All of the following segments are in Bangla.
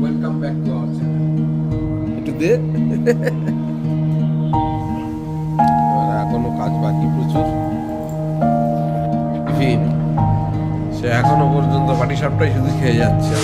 Welcome back to our channel একটু দে এখনও কাজ বাকি প্রচুর। টিফিন সে এখনও পর্যন্ত পাটি সাপটাই শুধু খেয়ে যাচ্ছে।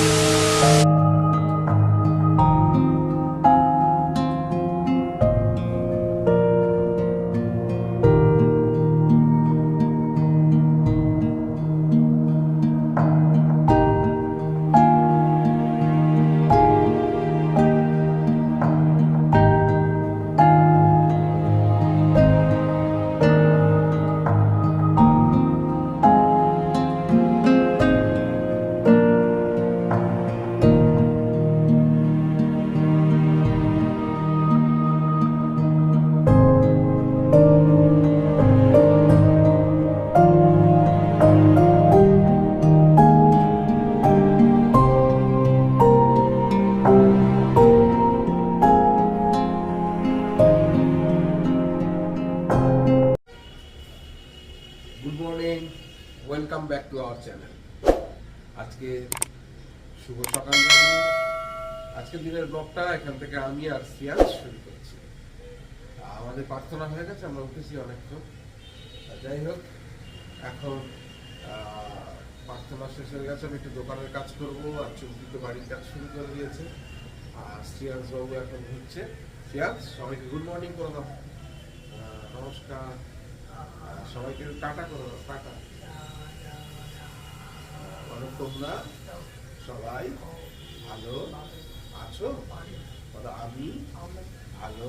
Morning welcome back to our channel আজকে শুভ সকাল, আজকের দিনের ব্লগটা এখান থেকে আমি আর সিয়াজ শুরু করছি। আমাদের প্রার্থনা হয়ে গেছে, আমরা উঠেছি অনেকক্ষণ। যাই হোক, এখন প্রার্থনা শেষ হয়ে গেছে, আমি একটু দোকানের কাজ করব, আর চুমকি তো বাড়ির কাজ শুরু করে দিয়েছে। আর সিয়াজ বাবু এখন হচ্ছে সিয়াজ, সবাইকে গুড মর্নিং করে দাও। নমস্কার। সবাইকে টাটা করে টাটা। বলো তোমরা সবাই ভালো আছো? বলো আমি ভালো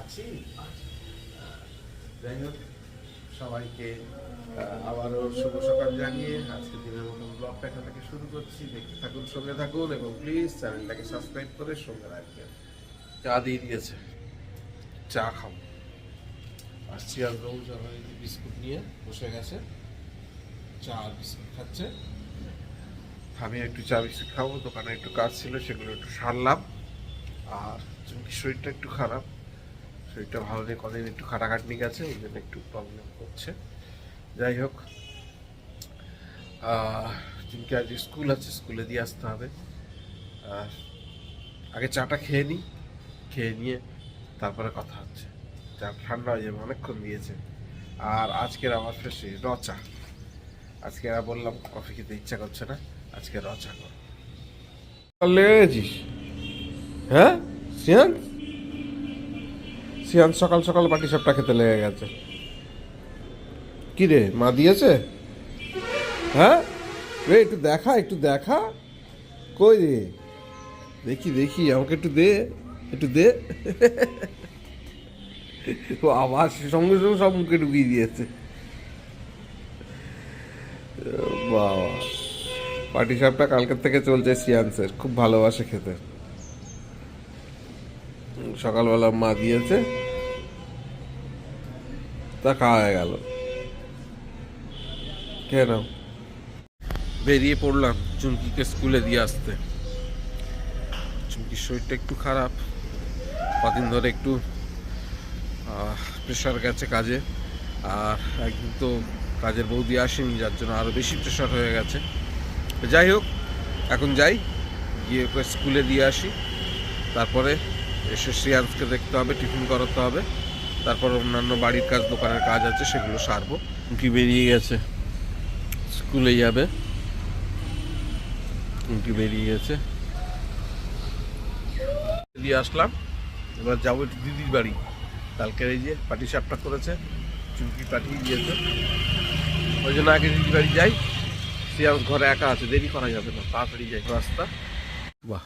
আছি। যাই হোক সবাইকে আবারও শুভ সকাল জানিয়ে আজকে দিনের মতন ব্লগটা এখান থেকে শুরু করছি। দেখতে থাকুন সঙ্গে থাকুন এবং প্লিজ চ্যানেলটাকে সাবস্ক্রাইব করে সঙ্গে রাখবেন চা দিয়ে দিয়েছে। চা খাব। আর চিয়ার বাবু সবাই বিস্কুট নিয়ে বসে গেছে, চা আর বিস্কুট খাচ্ছে। আমি একটু চা, বিস্কুট খাব, দোকানে একটু কাজ ছিল, সেগুলো একটু সারলাম। আর চুমকির শরীরটা একটু খারাপ, শরীরটা ভালো নেই, কদিন একটু খাটাখাটনি গেছে ওই জন্য একটু প্রবলেম করছে যাই হোক চুমকি আজ স্কুল আছে, স্কুলে দিয়ে আসতে হবে। আর আগে চাটা খেয়ে নিই, খেয়ে নিয়ে তারপরে কথা হচ্ছে। চা ঠান্ডা হয়ে যাবে, অনেকক্ষণ দিয়েছে আর আজকের আমার ফেসে রচা আজকে আর বললাম কফি খেতে ইচ্ছা করছে না, আজকে রচা কর লেগে হ্যাঁ? সিয়ান? সিয়ান সকাল সকাল পাটি সাপটা খেতে লেগে গেছে। কি রে মা দিয়েছে? হ্যাঁ? রে একটু দেখা একটু দেখা। কই রে? দেখি দেখি, আমাকে একটু দে একটু দে। ও আবার সঙ্গে সঙ্গে সব মুখে ঢুকিয়ে দিয়েছে। বাবা। পাটি সাপটা কালকের থেকে চলছে সিয়ান্সের, খুব ভালোবাসে খেতে। সকালবেলা মা দিয়েছে, তা খাওয়া হয়ে গেল কেন বেরিয়ে পড়লাম চুমকিকে স্কুলে দিয়ে আসতে। চুমকির শরীরটা একটু খারাপ, কদিন ধরে একটু প্রেশার গেছে কাজে। আর একদিন তো কাজের বৌদি আসেনি যার জন্য আরও বেশি প্রেশার হয়ে গেছে। যাই হোক এখন যাই গিয়ে ওকে স্কুলে দিয়ে আসি। তারপরে এসে শ্রেয়াংসকে দেখতে হবে টিফিন করাতে হবে। তারপর অন্যান্য বাড়ির কাজ দোকানের কাজ আছে সেগুলো সারবো। কি বেরিয়ে গেছে। স্কুলে যাবে। কি বেরিয়ে গেছে। দিয়ে আসলাম। এবার যাব একটু দিদির বাড়ি। কালকের এই যে পাটি সাপটা করেছে চুমকি পাঠিয়ে দিয়েছে। ওই জন্য আগে দিদির বাড়ি যাই সিয়াম ঘরে একা আছে দেরি করা যাবে না তাড়াতাড়ি যাই রাস্তা। বাহ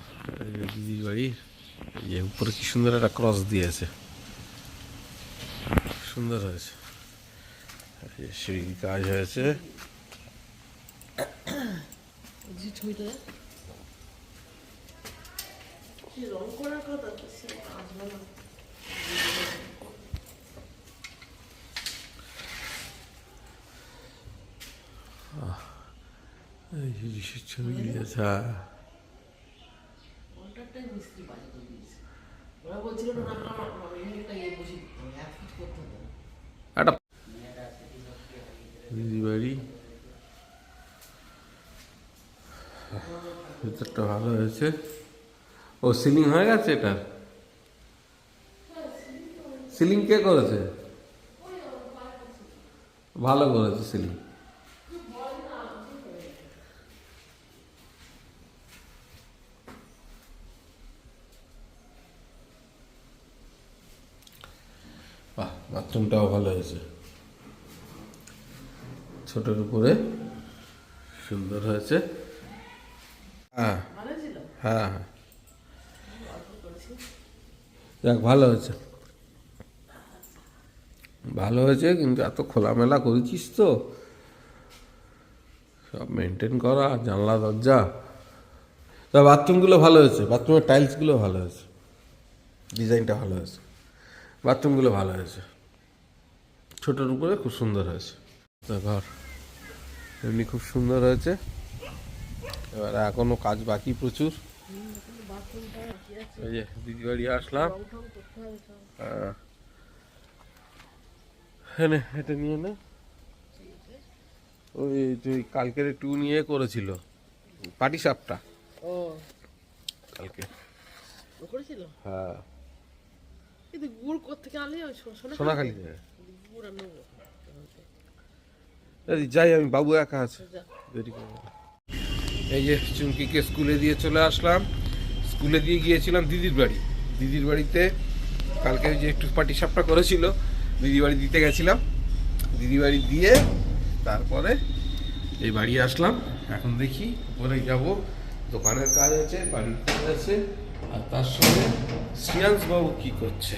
দিদির বাড়ি এই যে উপরে কি সুন্দর একটা ক্রস দিয়েছে। সুন্দর হয়েছে। এই সিঁড়ির কাজ হয়েছে। সে রং করার কথা তো সে আসবে না এই যে যিশুর ছবি দিয়েছে হ্যাঁ। কন্ট্রাক্টটাই মিস্ত্রি বাজে করে দিয়েছে ওরা বলছিল না না না না এটা ইয়ে বসে দিতে হবে, এক একটা দিদি বাড়ি ভিতরটা ভালো হয়েছে। ও সিলিং হয়ে গেছে এটা? সিলিং কে করেছে? ভালো করেছে সিলিং বাহ বাথরুমটাও ভালো হয়েছে। ছোটোর উপরে সুন্দর হয়েছে। হ্যাঁ হ্যাঁ হ্যাঁ। যাক, ভালো হয়েছে। ভালো হয়েছে, কিন্তু এত খোলামেলা করেছিস তো। সব মেনটেন করা, জানলা, দরজা। তা বাথরুমগুলো ভালো হয়েছে, বাথরুমের টাইলসগুলো ভালো হয়েছে। ডিজাইনটা ভালো হয়েছে। বাথরুমগুলো ভালো হয়েছে। ছোটোর উপরে খুব সুন্দর হয়েছে। ঘর এমনি খুব সুন্দর হয়েছে। এবার এখনও কাজ বাকি প্রচুর। এই যে দিদি বাড়ি আসলাম। এনে এটা নিয়ে নে। ওই ওই কালকের একটু নিয়ে করেছিল পাটি সাপটা। ও। কালকে। হ্যাঁ। সোনাখালি থেকে যাই আমি, বাবু একা আছে। এই যে চুমকিকে স্কুলে দিয়ে চলে আসলাম। স্কুলে দিয়ে গিয়েছিলাম দিদির বাড়ি। দিদির বাড়িতে কালকে যে একটু পাটি সাপটা করেছিল দিদি বাড়ি দিতে গেছিলাম। দিদি বাড়ি দিয়ে তারপরে এই বাড়ি আসলাম। এখন দেখি উপরে যাব। দোকানের কাজ আছে, বাড়ির কাজ আছে। আর তার সঙ্গে শ্রিয়াংশ বাবু কি করছে?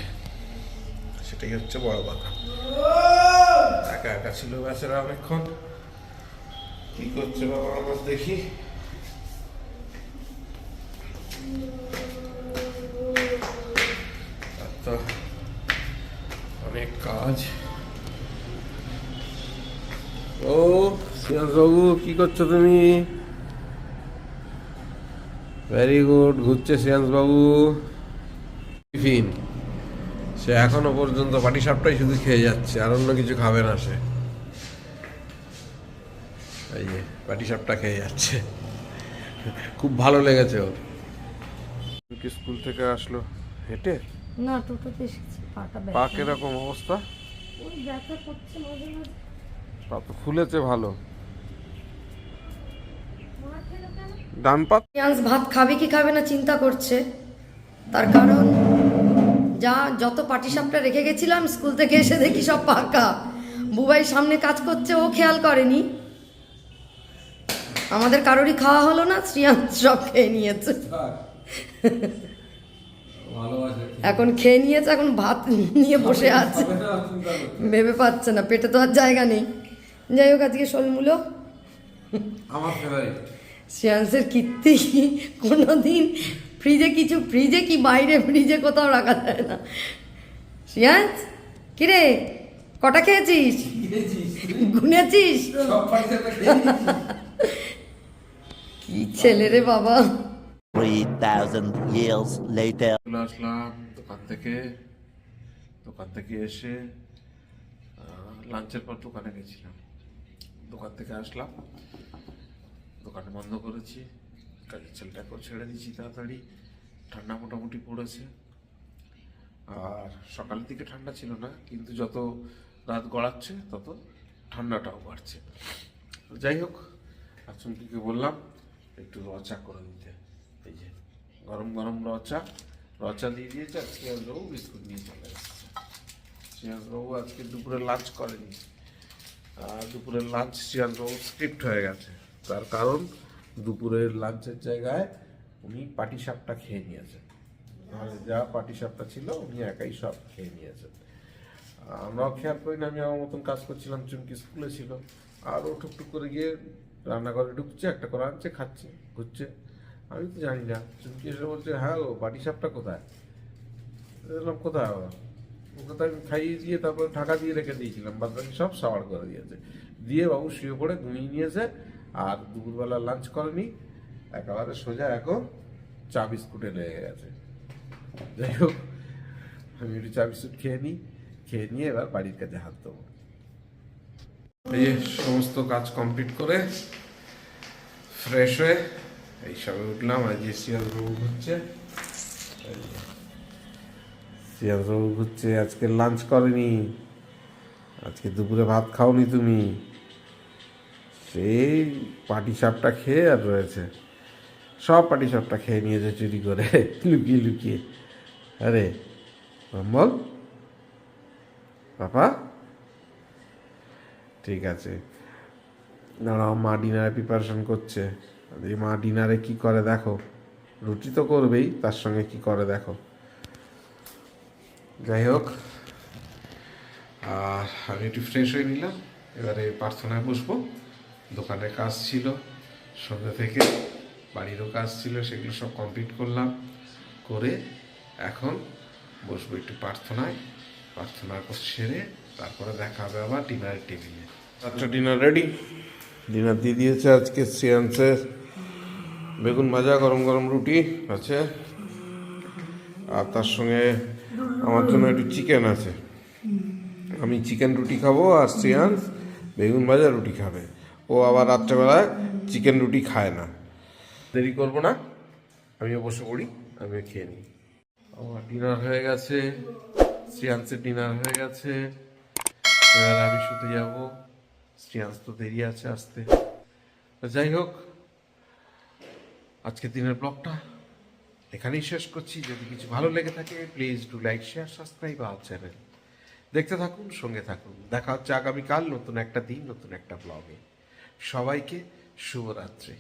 সেটাই হচ্ছে বড় কথা। একা একা ছিল বেচারা অনেকক্ষণ। কি করছে বাবা আমার দেখি। তো অনেক কাজ। ও বাবু কি করছ তুমি? ভেরি গুড ঘুরছে বাবু টিফিন সে এখনও পর্যন্ত পাটি সাপটাই শুধু খেয়ে যাচ্ছে আর অন্য কিছু খাবে না সে। এই যে পাটি সাপটা খেয়ে যাচ্ছে। খুব ভালো লেগেছে ওর। কি স্কুল থেকে আসলো হেঁটে? না টোটোতে এসেছি পাটা পা কীরকম অবস্থা? ওই ব্যথা করছে মাঝে মাঝে। পা তো ফুলেছে ভালো। মা ডান পা? ভাত খাবে কি খাবে না চিন্তা করছে। তার কারণ যা যত পাটিসাপটা রেখে গেছিলাম স্কুল থেকে এসে দেখি সব পাকা। বুবাই সামনে কাজ করছে ও খেয়াল করেনি। আমাদের কারোরই খাওয়া হলো না শ্রিয়াংশ সব খেয়ে নিয়েছে। এখন খেয়ে নিয়েছে এখন ভাত নিয়ে বসে আছে। ভেবে পাচ্ছে না পেটে তো আর জায়গা নেই। যাই হোক আজকে শোলমূলো। আমার ফেভারিট শ্রেয়াংসের কীর্তি কোনো দিন ফ্রিজে কিছু ফ্রিজে কি বাইরে ফ্রিজে কোথাও রাখা যায় না। শ্রেয়াংস কিরে কটা খেয়েছিস? গুনেছিস? কি ছেলে রে বাবা। 3,000 years later. চলে আসলাম দোকান থেকে। দোকান থেকে এসে লাঞ্চের পর দোকানে গেছিলাম। দোকান থেকে আসলাম। দোকান বন্ধ করেছি। কাজের ছেলেটাকেও ছেড়ে দিয়েছি তাড়াতাড়ি। ঠান্ডা মোটামুটি পড়েছে। আর সকালের দিকে ঠান্ডা ছিল না, কিন্তু যত রাত গড়াচ্ছে, তত ঠান্ডাটাও বাড়ছে। যাই হোক, আর চুমকিকে বললাম, একটু রচা করে দিতে এই যে, গরম গরম রচা রচা দিয়ে দিয়েছে, আর শ্রেয়াসবাবু বিস্কুট নিয়ে চলে এসেছে। শ্রেয়াসবাবু আজকে দুপুরে লাঞ্চ করেনি। আর দুপুরের লাঞ্চ শ্রেয়াসবাবু স্ক্রিপ্ট হয়ে গেছে। তার কারণ দুপুরের লাঞ্চের জায়গায় উনি পাটি সাপটা খেয়ে নিয়েছেন। নাহলে যা পাটি সাপটা ছিল, উনি একাই সব খেয়ে নিয়েছেন। আমরাও খেয়াল করি না, আমি আমার মতন কাজ করছিলাম, চুমকি স্কুলে ছিল। আর ও টুকটুক করে গিয়ে রান্নাঘরে ঢুকছে, একটা করে আনছে, খাচ্ছে, ঘুরছে। আমি তো জানি না, চুমকি এসে বলছে হ্যাঁ ও পাটি সাপটা কোথায় বললাম, কোথায় আবার ওকে তো আমি খাইয়ে দিয়ে তারপরে ঢাকা দিয়ে রেখে দিয়েছিলাম বাদ বাকি সব সাওয়ার করে দিয়েছে। দিয়ে বাবু শুয়ে পড়ে ঘুমিয়ে নিয়েছে আর দুপুরবেলা লাঞ্চ করেনি। একেবারে সোজা এখন চা বিস্কুটে লেগে গেছে। যাই হোক, আমি একটু চা বিস্কুট খেয়ে নিই, খেয়ে নিয়ে এবার বাড়ির কাছে হাত দেবো। এই সমস্ত কাজ কমপ্লিট করে ফ্রেশ হয়ে এই সবে উঠলাম আজ এসিয়ার রোগ হচ্ছে সিয়াজবাবু ঘুরছে, আজকে লাঞ্চ করেনি, আজকে দুপুরে ভাত খাওনি তুমি। সেই পাটি সাপটা খেয়ে আর রয়েছে। সব পাটি সাপটা খেয়ে নিয়েছে চুরি করে, লুকিয়ে লুকিয়ে। আরে বল পাপা ঠিক আছে। দাঁড়াও, মা ডিনারে প্রিপারেশন করছে। এই মা ডিনারে কি করে দেখো? রুটি তো করবেই, তার সঙ্গে কি করে দেখো? যাই হোক, আর আমি একটু ফ্রেশ হয়ে নিলাম। এবারে প্রার্থনায় বসবো। দোকানের কাজ ছিল সন্ধ্যা থেকে বাড়িরও কাজ ছিল সেগুলো সব কমপ্লিট করলাম করে এখন বসবো একটু প্রার্থনায়। প্রার্থনা করে সেরে তারপরে দেখা হবে আবার ডিনারের টেবিলে আচ্ছা ডিনার রেডি ডিনার দিয়ে দিয়েছে আজকে সিয়ান্সের বেগুন ভাজা গরম গরম রুটি আছে। আর তার সঙ্গে আমার জন্য একটু চিকেন আছে। আমি চিকেন রুটি খাব আর শ্রেয়াংশ বেগুন ভাজা রুটি খাবে। ও আবার রাত্রেবেলায় চিকেন রুটি খায় না। দেরি করব না। আমিও বসে পড়ি, আমিও খেয়ে নিই। আমার ডিনার হয়ে গেছে। শ্রেয়াংসের ডিনার হয়ে গেছে। এবার আমি শুতে যাব। শ্রেয়াংস তো দেরি আছে আসতে। যাই হোক, আজকের দিনের ব্লগটা এখানেই শেষ করছি। যদি কিছু ভালো লেগে থাকে please do like share subscribe our channel দেখতে থাকুন, সঙ্গে থাকুন। দেখা হচ্ছে আগামীকাল নতুন একটা দিন, নতুন একটা ব্লগে সবাইকে শুভরাত্রি।